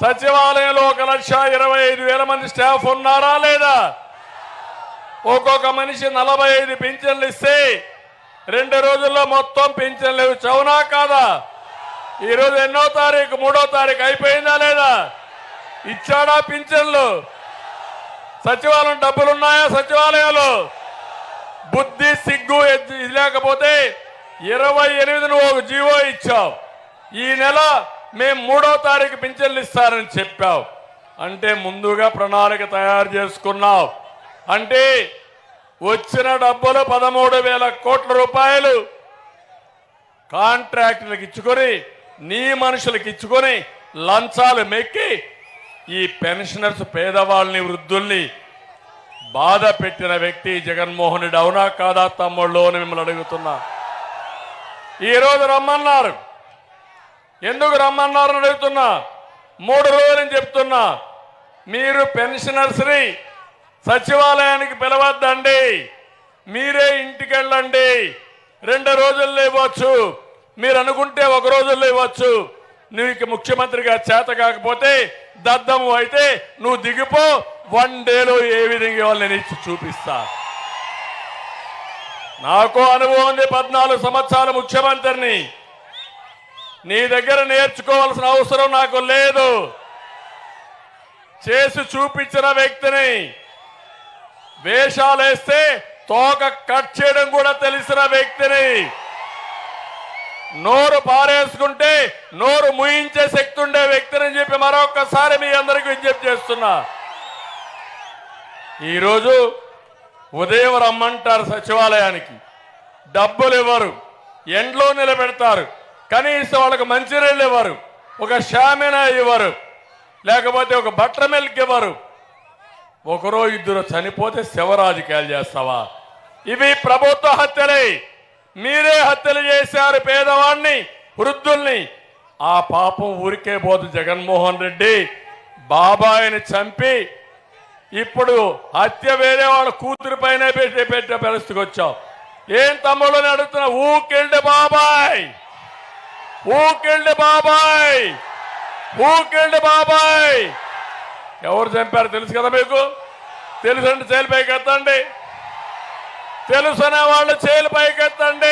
సచివాలయంలో ఒక లక్ష ఇరవై ఐదు వేల మంది స్టాఫ్ ఉన్నారా లేదా? ఒక్కొక్క మనిషి నలభై ఐదు పింఛన్లు ఇస్తే రెండు రోజుల్లో మొత్తం పింఛన్లు చౌనా కాదా? ఈరోజు ఎన్నో తారీఖు మూడో తారీఖు అయిపోయిందా లేదా? ఇచ్చాడా పింఛన్లు? సచివాలయం డబ్బులున్నాయా సచివాలయాలు సచివాలయంలో? బుద్ధి సిగ్గు ఎద్దు- ఇది లేకపోతే ఇరవై ఎనిమిది నువ్వు ఒక జీవో ఇచ్చావు. ఈ నెల మేము మూడో తారీఖు పింఛన్లు ఇస్తారని చెప్పావు. అంటే ముందుగా ప్రణాళిక తయారు చేసుకున్నావు. అంటే వచ్చిన డబ్బులు పదమూడు వేల కోట్ల రూపాయలు కాంట్రాక్టులకు ఇచ్చుకొని నీ మనుషులకు ఇచ్చుకొని లంచాలు మెక్కి ఈ పెన్షనర్స్ పేదవాళ్ళని వృద్ధుల్ని బాధ పెట్టిన వ్యక్తి జగన్మోహన్ రెడ్డి అవునా కాదా తమ్ముళ్ళు అని మిమ్మల్ని అడుగుతున్నా. ఈరోజు రమ్మన్నారు. ఎందుకు రమ్మన్నారు అని అడుగుతున్నా? మూడు రోజులని చెప్తున్నా. మీరు పెన్షనర్స్ని సచివాలయానికి పిలవద్దండి. మీరే ఇంటికి వెళ్ళండి. రెండు రోజుల్లో ఇవ్వచ్చు. మీరు అనుకుంటే ఒక రోజుల్లో ఇవ్వచ్చు. నీకు ముఖ్యమంత్రిగా చేత కాకపోతే దద్దము అయితే నువ్వు దిగిపో. వన్ డేలో ఏ విధంగా ఇవ్వాలి నేను ఇచ్చి చూపిస్తా. నాకు అనుభవం ఉంది పద్నాలుగు సంవత్సరాలు ముఖ్యమంత్రిని. నీ దగ్గర నేర్చుకోవాల్సిన అవసరం నాకు లేదు. చేసి చూపించిన వ్యక్తిని వేషాలు వేస్తే తోక కట్ చేయడం కూడా తెలిసిన వ్యక్తిని నోరు పారేసుకుంటే నోరు ముయించే శక్తి ఉండే వ్యక్తిని చెప్పి మరొకసారి మీ అందరికీ విజ్ఞప్తి చేస్తున్నా. ఈరోజు ఉదయం రమ్మంటారు సచివాలయానికి. డబ్బులు ఇవ్వరు ఎండ్లో నిలబెడతారు. కనీసం వాళ్ళకి మంచినీళ్ళు ఇవ్వరు. ఒక షామిన ఇవ్వరు. లేకపోతే ఒక బట్టర్ మిల్క్ ఇవ్వరు. ఒకరో ఇద్దరు చనిపోతే శివరాజకీయాలు చేస్తావా? ఇవి ప్రభుత్వ హత్యలే. మీరే హత్యలు చేశారు పేదవాణ్ణి వృద్ధుల్ని. ఆ పాపం ఊరికే పోదు జగన్మోహన్ రెడ్డి. బాబాయిని చంపి ఇప్పుడు హత్య వేరే వాళ్ళ కూతురు పైన పెట్టి పెట్టే పరిస్థితికి వచ్చావు. ఏం తమ్ముళ్ళని అడుగుతున్నా ఊకెళ్ళి బాబాయ్! ఊకెళ్ళి బాబాయ్! ఊకెళ్ళి బాబాయ్! ఎవరు చంపారు తెలుసు కదా మీకు? తెలుసండి చేలు పైకి ఎత్తండి తెలుసనే వాళ్ళు చేలు పైకి ఎత్తండి